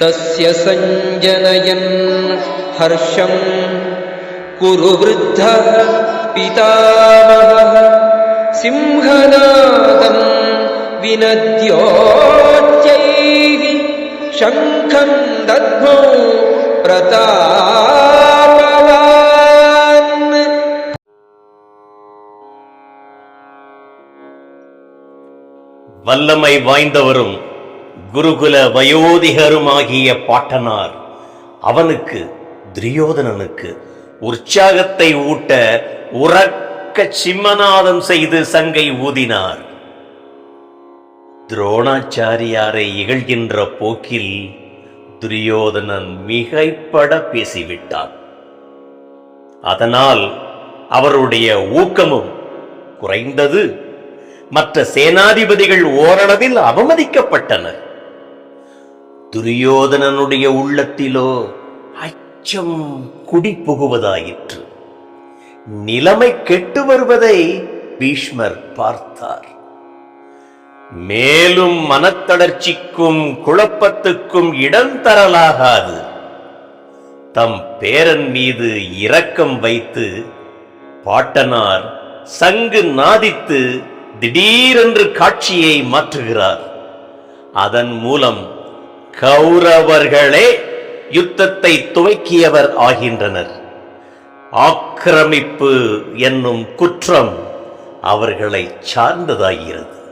तस्य सञ्जनयन् हर्षम् कुरु वृद्धः पितामहः सिंहनादम् विनद्योच्चैः शङ्खम् दद्मो प्रतापवान् வல்லமை வாய்ந்தவரும் குருகுல வயோதிகருமாகிய பாட்டனார். அவனுக்கு துரியோதனனுக்கு உற்சாகத்தை ஊட்ட உறக்க சிம்மநாதம் செய்து சங்கை ஊதினார். துரோணாச்சாரியாரை இகழ்கின்ற போக்கில் துரியோதனன் மிகைப்பட பேசிவிட்டான். அதனால் அவருடைய ஊக்கமும் குறைந்தது. மற்ற சேனாதிபதிகள் ஓரளவில் அவமதிக்கப்பட்டனர். துரியோதனனுடைய உள்ளத்திலோ அச்சம் குடிபுகுவதாயிற்று. நிலைமை கெட்டு வருவதை பீஷ்மர் பார்த்தார். மேலும் மனத்தளர்ச்சிக்கும் குழப்பத்துக்கும் இடம் தரலாகாது. தம் பேரன் மீது இரக்கம் வைத்து பாட்டனார் சங்கு நாதித்து திடீரென்று காட்சியை மாற்றுகிறார். அதன் மூலம் கௌரவர்களே யுத்தத்தை துவக்கியவர் ஆகின்றனர். ஆக்கிரமிப்பு என்னும் குற்றம் அவர்களை சார்ந்ததாகிறது.